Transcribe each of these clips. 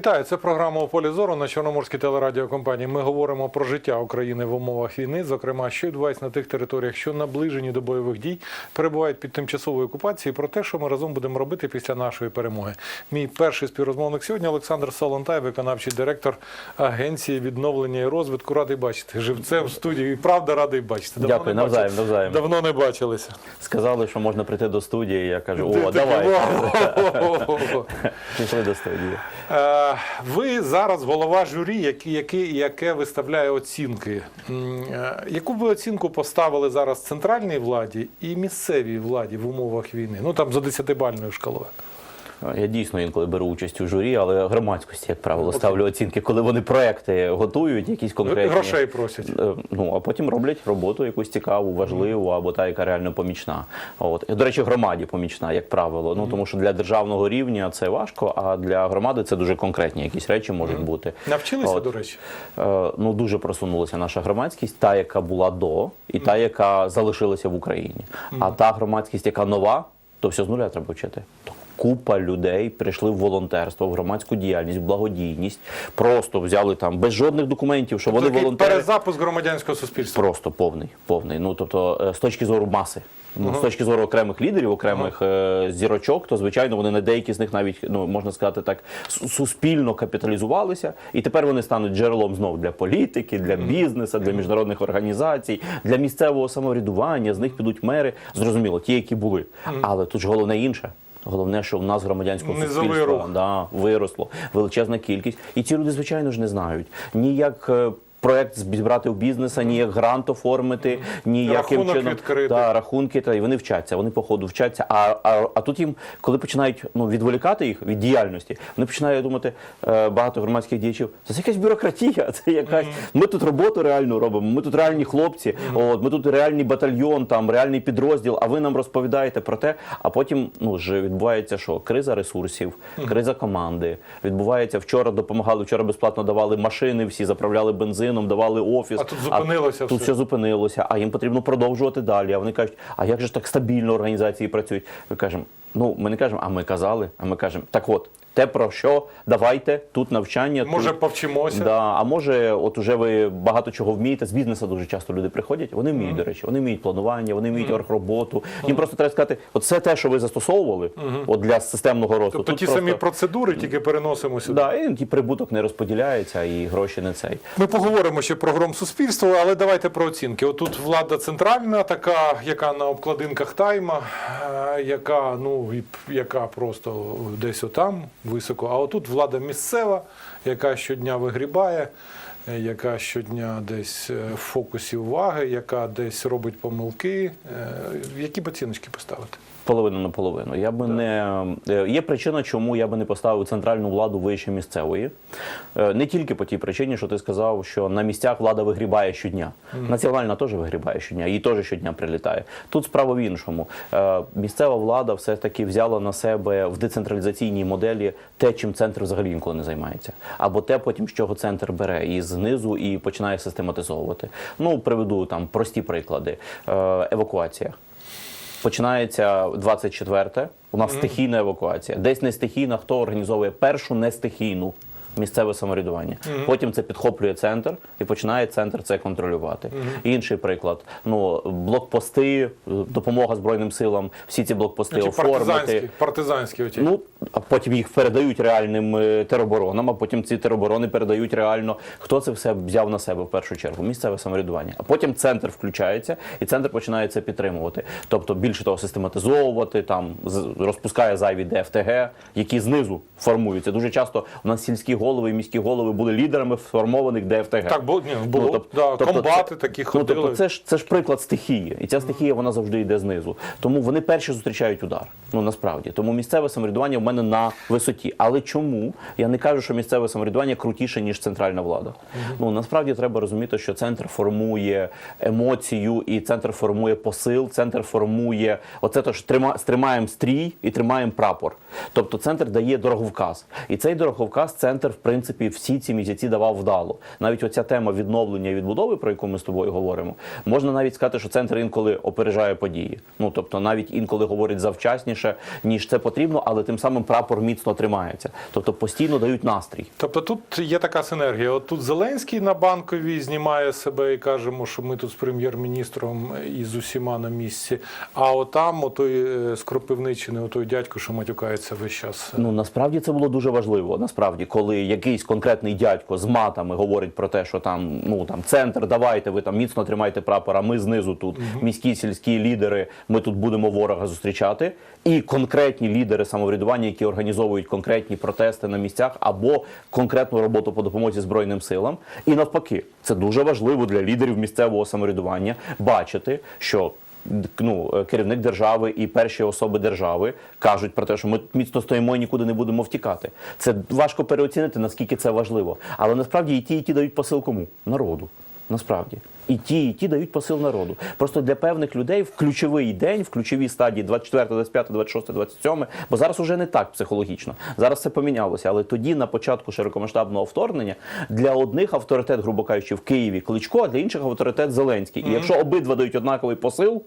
Вітаю, це програма «У полі зору на Чорноморській телерадіокомпанії. Ми говоримо про життя України в умовах війни, зокрема, що відбувається на тих територіях, що наближені до бойових дій, перебувають під тимчасовою окупацією, про те, що ми разом будемо робити після нашої перемоги. Мій перший співрозмовник сьогодні Олександр Солонтай, виконавчий директор Агенції відновлення і розвитку. Радий бачити живцем в студії. І правда, радий бачити. Дякую, навзаєм, навзаєм. Давно не бачилися. Сказали, що можна прийти до студії. Я кажу, о, давай. Пішли до студії. Ви зараз голова журі, яке, яке, виставляє оцінки. Е, Яку би оцінку поставили зараз центральній владі і місцевій владі в умовах війни? Ну там за десятибальною шкалою. Я дійсно інколи беру участь у журі, але громадськості, як правило, ставлю оцінки, коли вони проекти готують, якісь конкретні. Грошей просять. Е, Ну, а потім роблять роботу якусь цікаву, важливу або та, яка реально помічна. От. До речі, громаді помічна, як правило. Ну, тому що для державного рівня це важко, а для громади це дуже конкретні якісь речі можуть бути. Навчилися, От. до речі. Е, ну дуже просунулася наша громадськість, та, яка була до, і та, яка залишилася в Україні. А та громадськість, яка нова, то все з нуля треба вчити. Купа людей прийшли в волонтерство, в громадську діяльність, в благодійність, просто взяли там без жодних документів, що вони волонтери. перезапуск громадянського суспільства. Просто повний, повний. Ну тобто, е, з точки зору маси. Ну, з точки зору окремих лідерів, окремих е, зірочок, то звичайно вони на деякі з них навіть ну можна сказати так суспільно капіталізувалися, і тепер вони стануть джерелом знов для політики, для бізнесу, для міжнародних організацій, для місцевого самоврядування. З них підуть мери. Зрозуміло, ті, які були. Але тут ж головне інше. Головне, що в нас громадянського суспільства да, виросло величезна кількість, і ці люди, звичайно ж, не знають ні як. е, Проект збирати у бізнеса, ніяк грант оформити, ні яким Рахунок чином відкрити. Да, рахунки, та і вони вчаться, вони по ходу вчаться. А, а, а тут їм, коли починають ну, відволікати їх від діяльності, вони починають думати е, багато громадських діячів. Це якась бюрократія, це якась. Ми тут роботу реальну робимо. Ми тут реальні хлопці. От ми тут реальний батальйон, там реальний підрозділ. А ви нам розповідаєте про те. А потім ну ж відбувається, що криза ресурсів, криза команди. Відбувається вчора. Допомагали вчора безплатно давали машини, всі заправляли бензином, давали офіс. А тут зупинилося тут все. все зупинилося, а їм потрібно продовжувати далі. А вони кажуть, а як же так стабільно організації працюють? Ми кажемо, ну ми не кажемо, а ми казали, а ми кажемо, так от. Те про що давайте тут навчання. Може, тут, повчимося? да, а може, от уже ви багато чого вмієте. З бізнесу дуже часто люди приходять. Вони вміють, до речі, вони вміють планування, вони вміють оргроботу. Їм просто треба сказати, от все те, що ви застосовували, от для системного росту. Тобто тут ті просто, самі процедури тільки переносимо сюди. да, і, і прибуток не розподіляється, і гроші не цей. Ми поговоримо ще про гром суспільства, але давайте про оцінки. Отут влада центральна, така, яка на обкладинках тайма, е, яка ну і яка просто десь отам високо. А отут влада місцева, яка щодня вигрібає, яка щодня десь е, в фокусі уваги, яка десь робить помилки. Е, Які б оціночки поставити? Половину на половину. Я би не е, є причина, чому я би не поставив центральну владу вище місцевої. Е, Не тільки по тій причині, що ти сказав, що на місцях влада вигрібає щодня. Національна теж вигрібає щодня, їй теж щодня прилітає. Тут справа в іншому. Е, Місцева влада все таки взяла на себе в децентралізаційній моделі те, чим центр взагалі інколи не займається, або те, потім з чого центр бере і знизу і починає систематизовувати. Ну приведу там прості приклади: Е, евакуація. Починається 24-те, у нас стихійна евакуація. Десь не стихійна, хто організовує першу не стихійну місцеве самоврядування. Потім це підхоплює центр і починає центр це контролювати. Інший приклад: ну блокпости, допомога збройним силам, всі ці блокпости Ті оформити. партизанські, партизанські оті. Ну, а потім їх передають реальним е, тероборонам, а потім ці тероборони передають реально. Хто це все взяв на себе в першу чергу? Місцеве самоврядування. А потім центр включається, і центр починає це підтримувати. Тобто, більше того, систематизовувати, там розпускає зайві ДФТГ, які знизу формуються. Дуже часто у нас сільські голови і міські голови були лідерами сформованих ДФТГ. Так, бо ні, було Ну, тоб- да, тобто комбати такі Ну, тобто це ж це ж приклад стихії, і ця стихія вона завжди йде знизу. Тому вони перші зустрічають удар. Ну насправді тому місцеве самоврядування в мене на висоті. Але чому я не кажу, що місцеве самоврядування крутіше ніж центральна влада? Ну насправді треба розуміти, що центр формує емоцію, і центр формує посил. Центр формує оце то, що трима, тримаємо стрій і тримаємо прапор. Тобто центр дає дороговказ, і цей дороговказ центр, в принципі, всі ці місяці давав вдало. Навіть оця тема відновлення і відбудови, про яку ми з тобою говоримо, можна навіть сказати, що центр інколи опережає події. Ну тобто, навіть інколи говорить завчасніше, ніж це потрібно, але тим самим прапор міцно тримається. Тобто постійно дають настрій. Тобто тут є така синергія. От тут Зеленський на банковій знімає себе і кажемо, що ми тут з прем'єр-міністром і з усіма на місці. А отам, отой е, з отой дядько, що матюкається весь час. Ну насправді це було дуже важливо. Насправді, коли якийсь конкретний дядько з матами говорить про те, що там ну там центр, давайте ви там міцно тримайте прапор, а ми знизу тут міські сільські лідери. Ми тут будемо ворога зустрічати. І конкретні лідери самоврядування, які організовують конкретні протести на місцях або конкретну роботу по допомозі збройним силам. І навпаки, це дуже важливо для лідерів місцевого самоврядування бачити, що ну, керівник держави і перші особи держави кажуть про те, що ми міцно стоїмо і нікуди не будемо втікати. Це важко переоцінити, наскільки це важливо. Але насправді і ті, і ті дають посил кому? Народу. Насправді. І ті, і ті дають посил народу. Просто для певних людей в ключовий день, в ключовій стадії 24, 25, 26, 27, бо зараз уже не так психологічно. Зараз це помінялося. Але тоді, на початку широкомасштабного вторгнення, для одних авторитет, грубо кажучи, в Києві Кличко, а для інших авторитет Зеленський. І якщо обидва дають однаковий посил.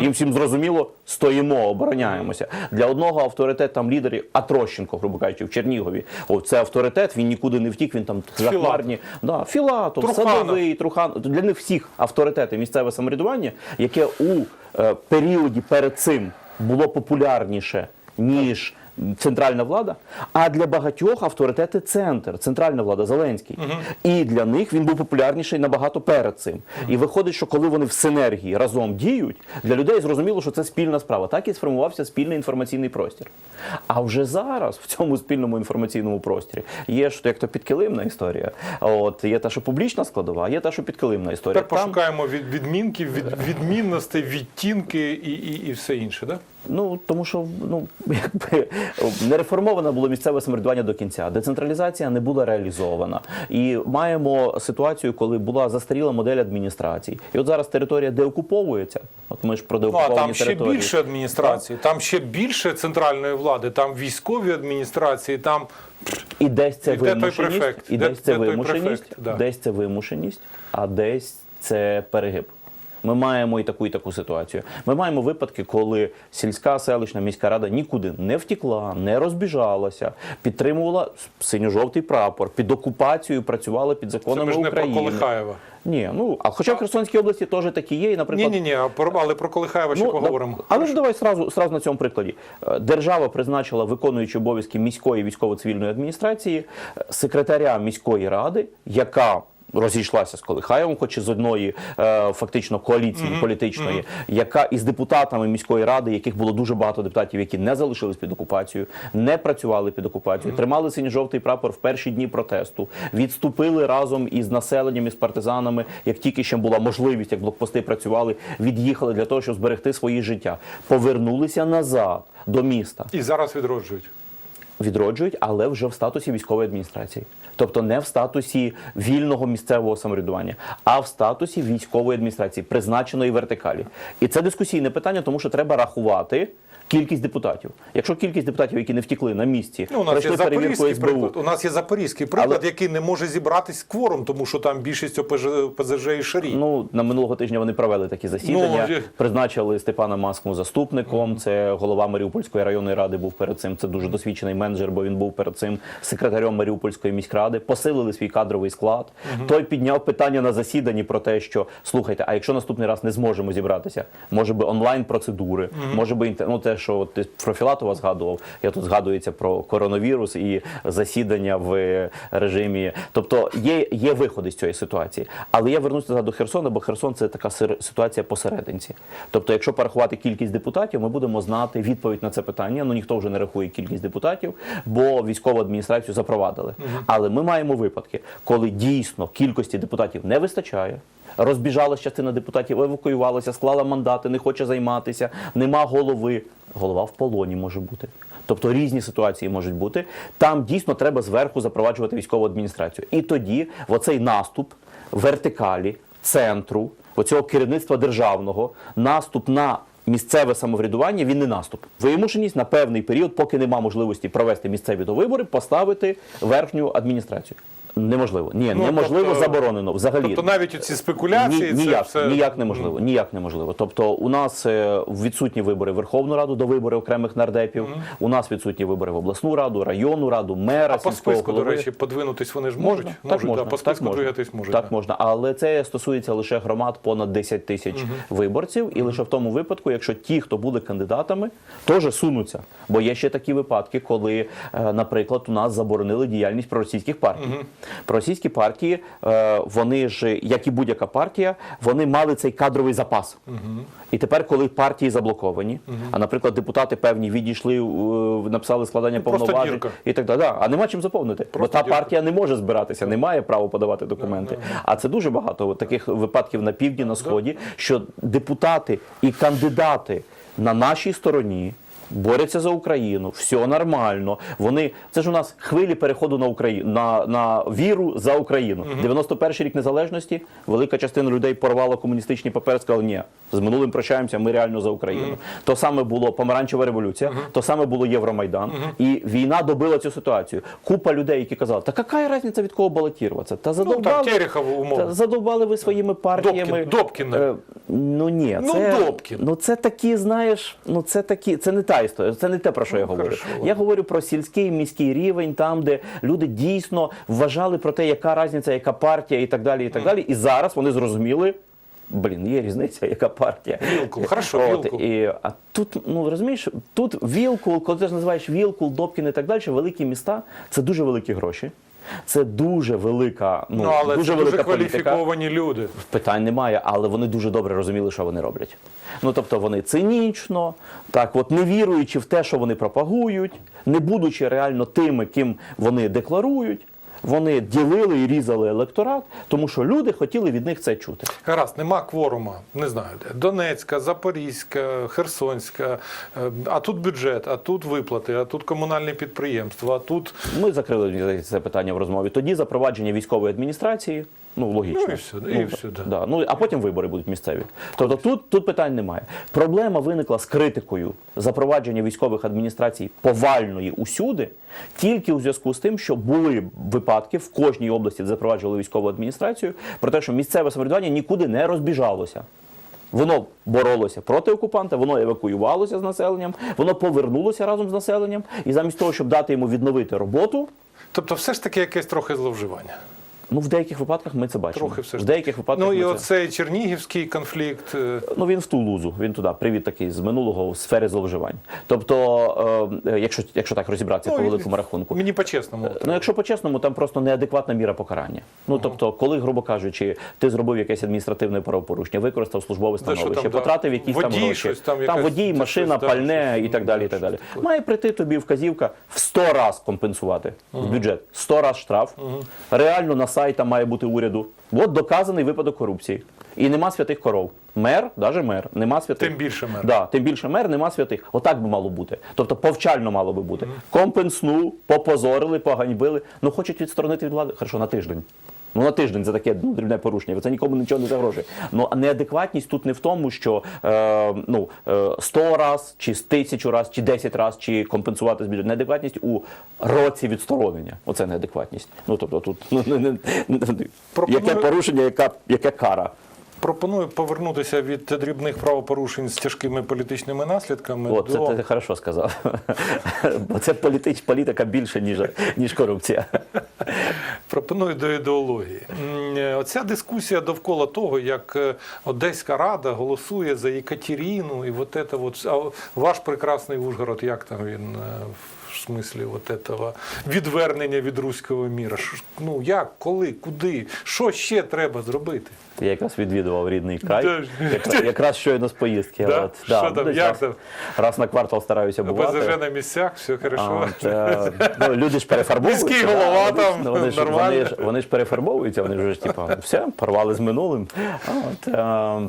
Їм всім зрозуміло, стоїмо, обороняємося. Для одного авторитет там лідерів, а Трощенко, грубо кажучи, в Чернігові. О, це авторитет, він нікуди не втік, він там захмарні. Да, Філатов, Труханов. Садовий, Трухан. Для них всіх авторитети місцеве самоврядування, яке у е, періоді перед цим було популярніше, ніж центральна влада, а для багатьох авторитети центр, центральна влада, Зеленський. І для них він був популярніший набагато перед цим. І виходить, що коли вони в синергії разом діють, для людей зрозуміло, що це спільна справа. Так і сформувався спільний інформаційний простір. А вже зараз в цьому спільному інформаційному просторі є ж як то підкилимна історія. От є та, що публічна складова, а є та, що підкилимна історія. Тепер пошукаємо від відмінків, від відмінностей, відтінки і, і, і все інше, да? Ну тому що ну якби не реформоване було місцеве самоврядування до кінця. Децентралізація не була реалізована, і маємо ситуацію, коли була застаріла модель адміністрації. І от зараз територія деокуповується. От ми ж про Ну а деокуповані там ще більше адміністрації, там ще більше центральної влади, там військові адміністрації, там І десь це І вимушеність, і Де- це де вимушеність, префект? Да. десь це вимушеність, а десь це перегиб. Ми маємо і таку, і таку ситуацію. Ми маємо випадки, коли сільська селищна міська рада нікуди не втікла, не розбіжалася, підтримувала синьо-жовтий прапор, під окупацією працювала під це законами ми ж не про Колихаєва. Ні, ну а хоча в Херсонській області теж такі є, і Ні, наприклад. ні, ні, а про- але про Колихаєва ще Ну, поговоримо. Але ж давай сразу, сразу на цьому прикладі. Е, Держава призначила виконуючи обов'язки міської військово-цивільної адміністрації е, секретаря міської ради, яка розійшлася з Колихаєвом, хоч і з одної е, фактично коаліції політичної, яка із депутатами міської ради, яких було дуже багато депутатів, які не залишились під окупацією, не працювали під окупацією, тримали синьо-жовтий прапор в перші дні протесту, відступили разом із населенням, із партизанами, як тільки ще була можливість, як блокпости працювали, від'їхали для того, щоб зберегти свої життя, повернулися назад до міста. І зараз відроджують. Відроджують, але вже в статусі військової адміністрації. Тобто не в статусі вільного місцевого самоврядування, а в статусі військової адміністрації, призначеної вертикалі. І це дискусійне питання, тому що треба рахувати. Кількість депутатів. Якщо кількість депутатів, які не втікли на місці, Ну, у нас є перевірку СБУ, приклад. У нас є запорізький приклад, Але- який не може зібратись кворум, тому що там більшість ОПЖ, ПЗЖ і шарі. Ну на минулого тижня вони провели такі засідання. Ну, призначили Степана Маску заступником. Це голова Маріупольської районної ради був перед цим. Це дуже досвідчений менеджер, бо він був перед цим секретарем Маріупольської міськради. Посилили свій кадровий склад. Той підняв питання на засіданні про те, що слухайте, а якщо наступний раз не зможемо зібратися, може би онлайн процедури, може би інте- ну, те, що ти про Філатова згадував. Я тут згадується про коронавірус і засідання в режимі. Тобто є, є виходи з цієї ситуації. Але я вернуся до Херсона, бо Херсон це така ситуація посерединці. Тобто, якщо порахувати кількість депутатів, ми будемо знати відповідь на це питання. Ну ніхто вже не рахує кількість депутатів, бо військову адміністрацію запровадили. Але ми маємо випадки, коли дійсно кількості депутатів не вистачає. Розбіжалась частина депутатів, евакуювалася, склала мандати, не хоче займатися, нема голови. Голова в полоні може бути. Тобто різні ситуації можуть бути. Там дійсно треба зверху запроваджувати військову адміністрацію. І тоді в оцей наступ вертикалі, центру, оцього керівництва державного, наступ на місцеве самоврядування він не наступ. Вимушеність на певний період, поки нема можливості провести місцеві довибори, поставити верхню адміністрацію. Неможливо. Ні, Ну, неможливо, тобто- заборонено. Взагалі Тобто навіть оці спекуляції, ні, це ніяк, все... ніяк неможливо. Ніяк неможливо. Тобто, у нас е, відсутні вибори в Верховну Раду до вибори окремих нардепів. У нас відсутні вибори в обласну раду, районну раду, мера, А по списку, до речі, подвинутись вони ж можуть? так можуть, можна, да, по так списку можна. двигатись можуть. Так да. можна, але це стосується лише громад понад 10 тисяч виборців, і лише в тому випадку, якщо ті, хто були кандидатами, теж сунуться. Бо є ще такі випадки, коли, е, наприклад, у нас заборонили діяльність проросійських партій. Проросійські партії, е, вони ж, як і будь-яка партія, вони мали цей кадровий запас. І тепер, коли партії заблоковані, а наприклад, депутати певні відійшли, е, написали складання повноважень і так далі. А нема чим заповнити. Просто бо та дірка. партія не може збиратися, не має права подавати документи. А це дуже багато таких випадків на півдні, на сході, що депутати і кандидати на нашій стороні. Борються за Україну, все нормально. Вони це ж у нас хвилі переходу на Україну на, на віру за Україну. 91-й рік незалежності. Велика частина людей порвала комуністичні папери, сказали, ні, з минулим прощаємося, ми реально за Україну. То саме було помаранчева революція, то саме було Євромайдан. І війна добила цю ситуацію. Купа людей, які казали, та яка різниця від кого балотуватися? Та Ну, так, задовбали, Терехов, умовно. та задовбали ви своїми партіями. Добкін, Добкін. Ну ні, Ну, це, Добкін. ну це такі, знаєш, ну це такі, це не та історія, це не те, про що я говорю. хорошо, Я говорю про сільський міський рівень, там, де люди дійсно вважали про те, яка різниця, яка партія і так далі. І так далі. І зараз вони зрозуміли. Блін, є різниця, яка партія. Вілкул, хорошо, От, Вілкул. І, а тут, ну розумієш, тут Вілкул, коли ти ж називаєш Вілкул, Добкін і так далі, великі міста це дуже великі гроші. Це дуже велика, ну, Ну, але дуже це велика дуже політика. кваліфіковані люди. Питань немає, але вони дуже добре розуміли, що вони роблять. Ну тобто вони цинічно, так от не віруючи в те, що вони пропагують, не будучи реально тими, ким вони декларують, вони ділили і різали електорат, тому що люди хотіли від них це чути. Гаразд, нема кворума, не знаю де. Донецька, Запорізька, Херсонська, е, а тут бюджет, а тут виплати, а тут комунальні підприємства, а тут. Ми закрили це питання в розмові. Тоді запровадження військової адміністрації. Ну, логічно. Ну, і все, і все, да. да. Ну, а потім вибори будуть місцеві. Тобто тут, тут питань немає. Проблема виникла з критикою запровадження військових адміністрацій повальної усюди, тільки у зв'язку з тим, що були випадки в кожній області, де запроваджували військову адміністрацію, про те, що місцеве самоврядування нікуди не розбіжалося. Воно боролося проти окупанта, воно евакуювалося з населенням, воно повернулося разом з населенням, і замість того, щоб дати йому відновити роботу, Тобто, все ж таки якесь трохи зловживання. Ну в деяких випадках ми це бачимо. Трохи все ж в деяких випадках Ну і ми це... оцей чернігівський конфлікт. е, Ну він в Тулузу, він туди. Привіт такий з минулого в сфері зловживань. Тобто, е, е, якщо, якщо так розібратися по ну, і- великому рахунку. Мені по-чесному. Ну, якщо по-чесному, там просто неадекватна міра покарання. Ну тобто, коли, грубо кажучи, ти зробив якесь адміністративне правопорушення, використав службове становище, там, да, потратив якісь там гроші, щось, там там водій, машина, щось, пальне щось, і так далі. І так далі. таке. Має прийти тобі вказівка в 100 раз компенсувати в бюджет, 100 раз штраф. Реально на сайтах має бути уряду. От доказаний випадок корупції. І нема святих коров. Мер, навіть мер, нема святих. Тим більше мер. Да, тим більше мер, нема святих. Отак би мало бути. Тобто повчально мало би бути. Компенсну, попозорили, поганьбили. Ну хочуть відсторонити від влади. Хорошо, на тиждень. Ну на тиждень за таке ну, дрібне порушення. Це нікому нічого не загрожує. Ну а неадекватність тут не в тому, що е, ну, сто 100 раз, чи тисячу раз, чи 10 раз, чи компенсувати з бюджету. Неадекватність у році відсторонення. Оце неадекватність. Ну тобто тут ну, не, не, не, Пропоную- яке порушення, яка, яке кара. Пропоную повернутися від дрібних правопорушень з тяжкими політичними наслідками О, до це ти хорошо сказав. Бо це політич, політика більше, ніж, ніж корупція. пропоную до ідеології. Е, Оця дискусія довкола того, як е, Одеська рада голосує за Екатерину, і от це от, ваш прекрасний Ужгород, як там він е, в смислі от этого відвернення від руського міра? Ну як, коли, куди? Що ще треба зробити? Я якраз відвідував рідний край, якраз, якраз щойно з поїздки. Да? От, Що там, десь як раз, там? раз на квартал стараюся бувати. БЗЖ на місцях, все хорошо. От, е, ну, люди ж перефарбовуються. Міський да, голова ж- там, ну, вони ж, нормально. вони, ж, вони ж перефарбовуються, вони ж типу, все, порвали з минулим. От, е,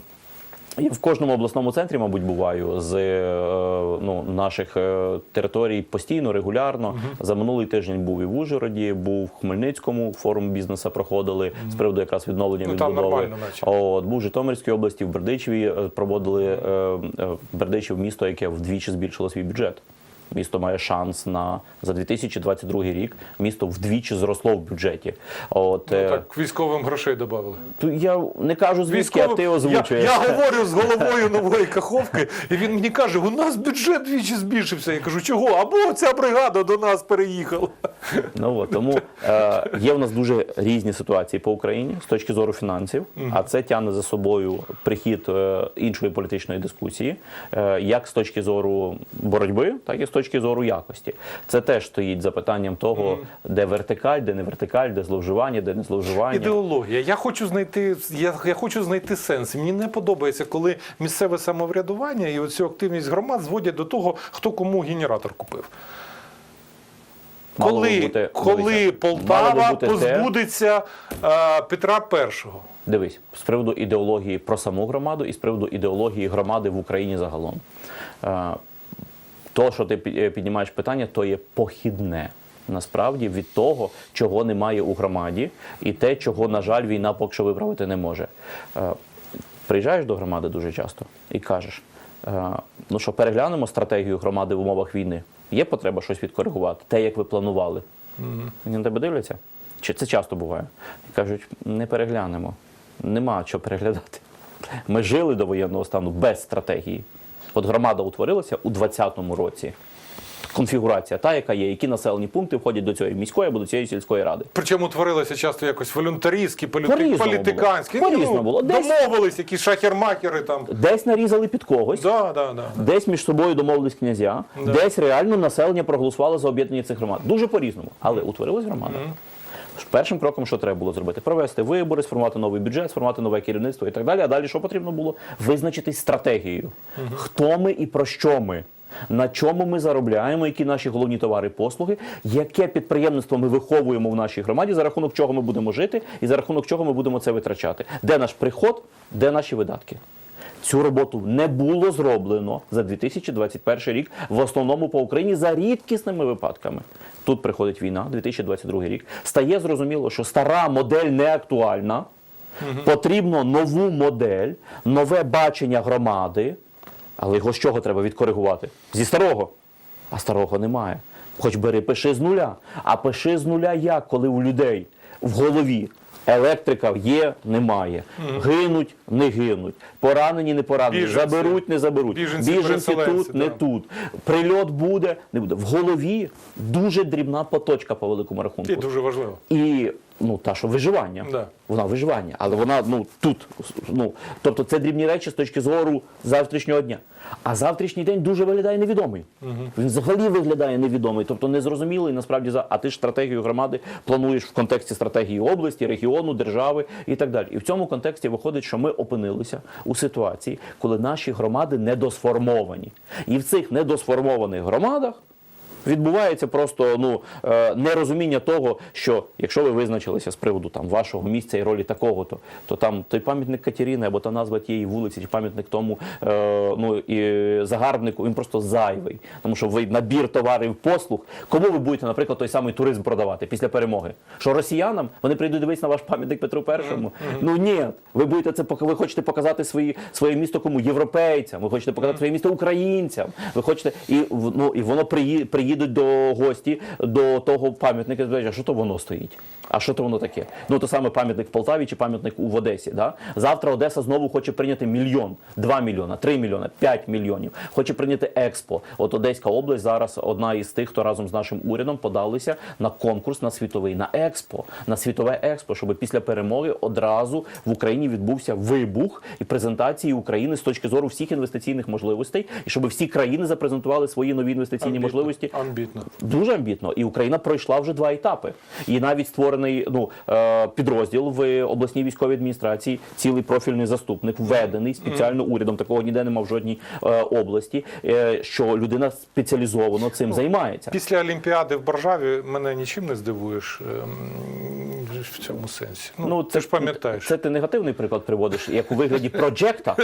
Я в кожному обласному центрі, мабуть, буваю з е, ну, наших е, територій постійно, регулярно. За минулий тиждень був і в Ужгороді, був в Хмельницькому, форум бізнесу проходили з приводу якраз відновлення Ну, відбудови. От, був в Житомирській області, в Бердичеві е, проводили е, е, Бердичів місто, яке вдвічі збільшило свій бюджет. Місто має шанс на за 2022 рік. Місто вдвічі зросло в бюджеті. От Ну, е, так, військовим грошей додали. я не кажу звідки, а ти озвучуєш. Я, я говорю з головою нової каховки, і він мені каже: у нас бюджет двічі збільшився. Я кажу, чого? Або ця бригада до нас переїхала. Ну от тому е, є в нас дуже різні ситуації по Україні з точки зору фінансів, а це тягне за собою прихід е, іншої політичної дискусії, е, як з точки зору боротьби, так і з точки зору якості. Це теж стоїть за питанням того, де вертикаль, де не вертикаль, де зловживання, де не зловживання. Ідеологія. Я хочу знайти, я, я хочу знайти сенс. Мені не подобається, коли місцеве самоврядування і оцю активність громад зводять до того, хто кому генератор купив. Мало Коли, бути- коли дивися, Полтава те- позбудеться е, Петра І. Дивись, з приводу ідеології про саму громаду і з приводу ідеології громади в Україні загалом. То, що ти е, піднімаєш питання, то є похідне. Насправді від того, чого немає у громаді, і те, чого, на жаль, війна поки що виправити не може. Е, Приїжджаєш до громади дуже часто і кажеш: е, ну що, переглянемо стратегію громади в умовах війни. Є потреба щось відкоригувати, те, як ви планували. Вони на тебе дивляться? Чи це часто буває? І кажуть, не переглянемо. Нема що переглядати. Ми жили до воєнного стану без стратегії. От громада утворилася у 2020 році. Конфігурація та, яка є, які населені пункти входять до цієї міської або до цієї сільської ради. Причому творилося часто якось волюнтарістські, політи... Політиканські. було. По-різному було. Десь- Домовились, якісь шахермахери там. Десь нарізали під когось, Да, да, да. десь між собою домовились князя, Да. десь реально населення проголосувало за об'єднання цих громад. Дуже по-різному. Але утворилась громада. Першим кроком, що треба було зробити? Провести вибори, сформувати новий бюджет, сформувати нове керівництво і так далі. А далі що потрібно було? Визначитись стратегією. Хто ми і про що ми? На чому ми заробляємо, які наші головні товари, послуги, яке підприємництво ми виховуємо в нашій громаді, за рахунок чого ми будемо жити, і за рахунок чого ми будемо це витрачати? Де наш приход, де наші видатки? Цю роботу не було зроблено за 2021 рік, в основному по Україні за рідкісними випадками. Тут приходить війна, 2022 рік. Стає зрозуміло, що стара модель не актуальна. Потрібно нову модель, нове бачення громади. Але його з чого треба відкоригувати? Зі старого. А старого немає. Хоч бери, пиши з нуля. А пиши з нуля як, коли у людей в голові електрика є, немає. Гинуть, не гинуть. Поранені, не поранені. Біженці. Заберуть, не заберуть. Біженці, Біженці тут, тут, не тут. Прильот буде, не буде. В голові дуже дрібна поточка по великому рахунку. І дуже важливо. І ну та що виживання. Да. Вона виживання, але вона ну тут. Ну тобто це дрібні речі з точки зору завтрашнього дня. А завтрашній день дуже виглядає невідомий. Він взагалі виглядає невідомий, тобто незрозумілий насправді за. А ти ж стратегію громади плануєш в контексті стратегії області, регіону, держави і так далі. І в цьому контексті виходить, що ми опинилися у ситуації, коли наші громади недосформовані. І в цих недосформованих громадах відбувається просто ну е, нерозуміння того, що якщо ви визначилися з приводу там вашого місця і ролі такого, то то там той пам'ятник Катерини або та назва тієї вулиці, чи пам'ятник тому е, ну і загарбнику, він просто зайвий, тому що ви набір товарів послуг. Кому ви будете, наприклад, той самий туризм продавати після перемоги? Що росіянам вони прийдуть дивитися на ваш пам'ятник Петру І? Ну ні, ви будете це ви хочете показати свої своє місто кому європейцям, ви хочете показати своє місто українцям. Ви хочете і ну і воно приї- приїдуть до гості до того пам'ятника. А що то воно стоїть? А що то воно таке? Ну то саме пам'ятник в Полтаві чи пам'ятник в Одесі. Да? Завтра Одеса знову хоче прийняти мільйон, два мільйона, три мільйона, п'ять мільйонів. Хоче прийняти експо. От Одеська область зараз одна із тих, хто разом з нашим урядом подалися на конкурс на світовий на експо, на світове експо, щоб після перемоги одразу в Україні відбувся вибух і презентації України з точки зору всіх інвестиційних можливостей, і щоб всі країни запрезентували свої нові інвестиційні можливості Амбітно. Дуже амбітно, і Україна пройшла вже два етапи. І навіть створений ну е, підрозділ в обласній військовій адміністрації, цілий профільний заступник, введений спеціально урядом. Такого ніде нема в жодній е, області. е, Що людина спеціалізовано Ну, цим займається. Після Олімпіади в Баржаві мене нічим не здивуєш в цьому сенсі. Ну, ти ж пам'ятаєш. Це ти негативний приклад приводиш, як у вигляді проджекта.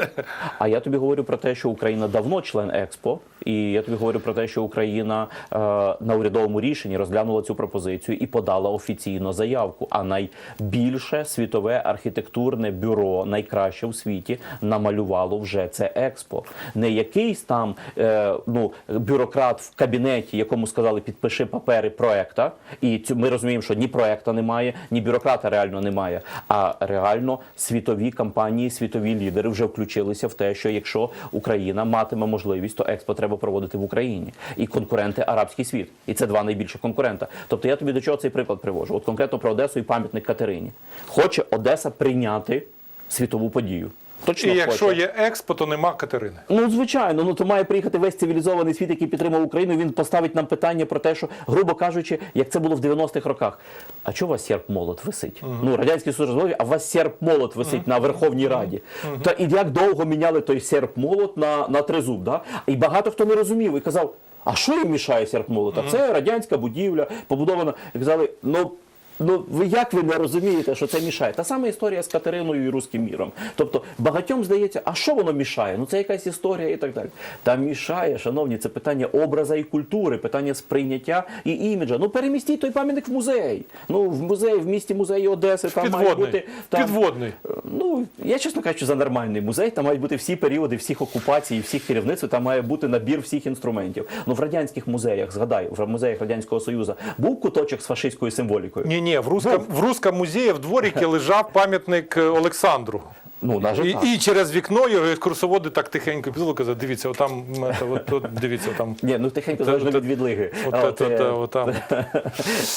А я тобі говорю про те, що Україна давно член Експо, і я тобі говорю про те, що Україна на урядовому рішенні розглянула цю пропозицію і подала офіційно заявку. А найбільше світове архітектурне бюро, найкраще в світі, намалювало вже це експо. Не якийсь там е, ну, бюрократ в кабінеті, якому сказали підпиши папери проекта, і ми розуміємо, що ні проекта немає, ні бюрократа реально немає. А реально світові компанії, світові лідери вже включилися в те, що якщо Україна матиме можливість, то експо треба проводити в Україні. І конкуренти арабський світ. І це два найбільші конкурента. Тобто я тобі до чого цей приклад привожу? От конкретно про Одесу і пам'ятник Катерині. Хоче Одеса прийняти світову подію. Точно І якщо хоче. є експо, то нема Катерини. Ну, звичайно, ну то має приїхати весь цивілізований світ, який підтримав Україну. Він поставить нам питання про те, що, грубо кажучи, як це було в 90-х роках. А чого у вас серп молот висить? Ну, радянський Союз розвалив, а у вас серп молот висить на Верховній Раді. Та і як довго міняли той серп молот на, на тризуб? Да? І багато хто не розумів і казав. А що їм мішає серп молота? Це радянська будівля, побудована. Казали, ну. Ну, ви як ви не розумієте, що це мішає? Та сама історія з Катериною і руським міром. Тобто багатьом здається, а що воно мішає? Ну це якась історія і так далі. Та мішає, шановні, це питання образа і культури, питання сприйняття і іміджа. Ну перемістіть той пам'ятник в музей. Ну в музей, в місті музеї Одеси там має Підводний. бути там, Підводний. Ну, я чесно кажучи, за нормальний музей. Там мають бути всі періоди, всіх окупацій, всіх керівництв. Там має бути набір всіх інструментів. Ну в радянських музеях, згадай, в музеях радянського союзу був куточок з фашистською символікою. Ні, ні, в Русском, в Русском музеї в дворике лежав пам'ятник е, Олександру. Ну, на І, і через вікно його екскурсоводи так тихенько підвели, казали, дивіться, отам, це, от, от, дивіться, там. Ні, ну тихенько залежно від відлиги. От, от, е, отам.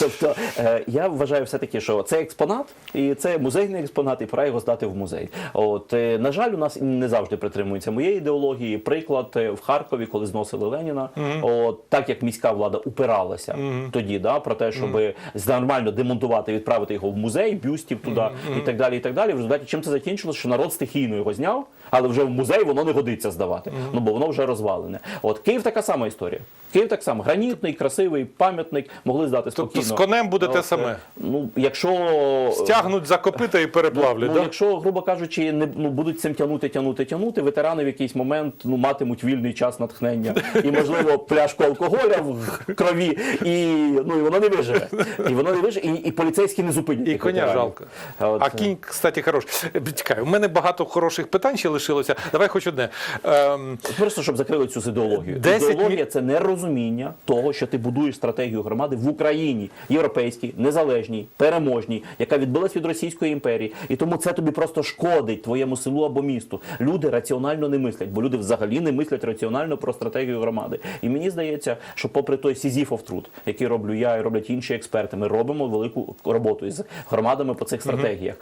Тобто е, я вважаю все-таки, що це експонат, і це музейний експонат, і пора його здати в музей. От е, на жаль, у нас не завжди притримуються моєї ідеології. Приклад е, в Харкові, коли зносили Леніна, от так як міська влада упиралася тоді, да, про те, щоб нормально демонтувати, відправити його в музей, бюстів туди і так далі. І так далі. В результаті чим це закінчилося, що народ стихійно його зняв, але вже в музей воно не годиться здавати. Ну бо воно вже розвалене. От Київ така сама історія. Київ так само гранітний, красивий пам'ятник могли здати Тобто спокійно. з конем буде те саме. Ну, якщо Стягнуть за копита і переплавлять. Ну, да? якщо, грубо кажучи, не ну будуть цим тягнути, тягнути, тягнути, ветерани в якийсь момент ну матимуть вільний час натхнення і, можливо, пляшку алкоголя в крові, і ну і воно не виживе. І воно не виживе, і, і поліцейські не зупинять. І коня ветеранів. жалко. А от, А кінь, кстати, хороший. Чекай, у мене багато хороших питань ще лишилося. Давай хоч одне. Ем, Просто щоб закрили цю ідеологію. 10 Ідеологія це нерозуміння того, що ти будуєш стратегію громади в Україні, європейській, незалежній, переможній, яка відбилась від Російської імперії. І тому це тобі просто шкодить твоєму селу або місту. Люди раціонально не мислять, бо люди взагалі не мислять раціонально про стратегію громади. І мені здається, що попри той сізіфов труд, який роблю я і роблять інші експерти, ми робимо велику роботу із громадами по цих стратегіях.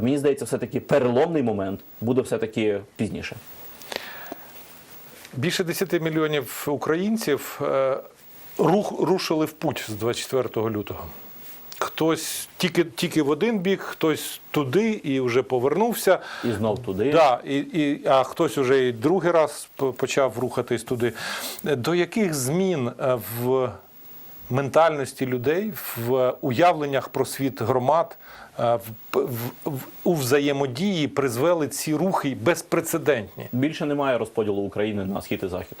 Мені здається, все таки переломний момент буде все таки пізніше. Більше 10 мільйонів українців е, рух, рушили в путь з 24 лютого. Хтось тільки, тільки в один бік, хтось туди і вже повернувся. І знов туди. Да, і, і, а хтось уже і другий раз почав рухатись туди. До яких змін е, в ментальності людей, в уявленнях про світ громад, у взаємодії призвели ці рухи безпрецедентні? Більше немає розподілу України на схід і захід.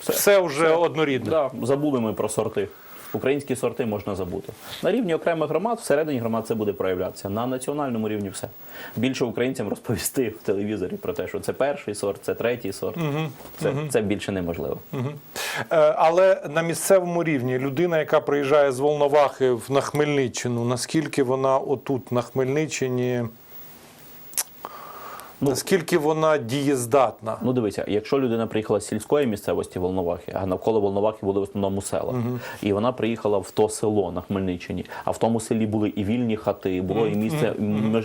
Все вже однорідне. Да, забули ми про сорти. Українські сорти можна забути. На рівні окремих громад, всередині громад це буде проявлятися. На національному рівні все. Більше українцям розповісти в телевізорі про те, що це перший сорт, це третій сорт. Це, це більше неможливо. Е, Але на місцевому рівні людина, яка приїжджає з Волновахи на Хмельниччину, наскільки вона отут на Хмельниччині, наскільки вона дієздатна? Ну дивися, якщо людина приїхала з сільської місцевості Волновахи, а навколо Волновахи були в основному села, і вона приїхала в то село на Хмельниччині, а в тому селі були і вільні хати, було і місце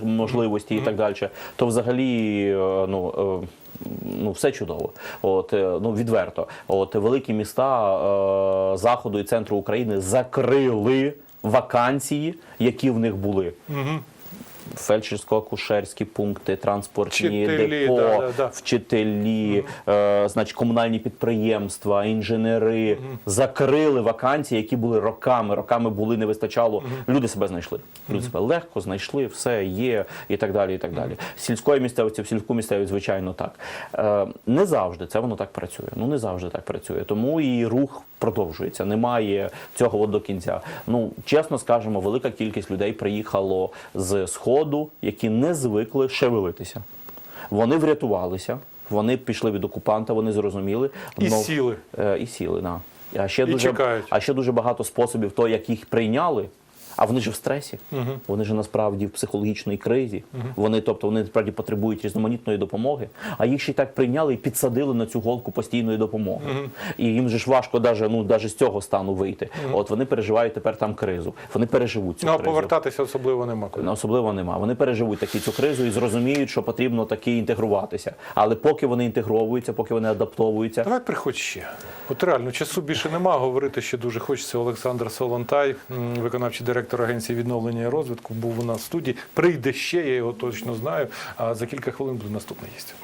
можливості і так далі, то взагалі е, ну. е, ну все чудово. От е, ну відверто. От великі міста е, заходу і центру України закрили вакансії, які в них були. Фельдшерсько-акушерські пункти, транспортні Вчителі, депо, да, да, да. вчителі, е, значить, комунальні підприємства, інженери закрили вакансії, які були роками. Роками були не вистачало. Люди себе знайшли. Люди себе легко знайшли, все є і так далі. І так далі. Сільської місцевості в сільську місцевість, звичайно, так. Е, не завжди це воно так працює. Ну не завжди так працює. Тому і рух продовжується. Немає цього до кінця. Ну чесно скажемо, велика кількість людей приїхало з сходу, які не звикли шевелитися. Вони врятувалися, вони пішли від окупанта, вони зрозуміли. І но- сіли. Е, і сіли, да. А ще, І дуже, чекають. а ще дуже багато способів того, як їх прийняли. А вони ж в стресі, вони ж насправді в психологічній кризі. Вони, тобто, вони насправді потребують різноманітної допомоги, а їх ще й так прийняли і підсадили на цю голку постійної допомоги. І їм же ж важко даже, ну, даже з цього стану вийти. От вони переживають тепер там кризу. Вони переживуть цю Ну, а кризу. повертатися особливо нема куди. Особливо нема. Вони переживуть такі цю кризу і зрозуміють, що потрібно таки інтегруватися. Але поки вони інтегровуються, поки вони адаптовуються, Давай приходь ще. От реально, часу більше нема. Говорити ще дуже хочеться. Олександр Солонтай, виконавчий директор Агенції відновлення і розвитку, був у нас в студії. Прийде ще, я його точно знаю. А за кілька хвилин буде наступний гість.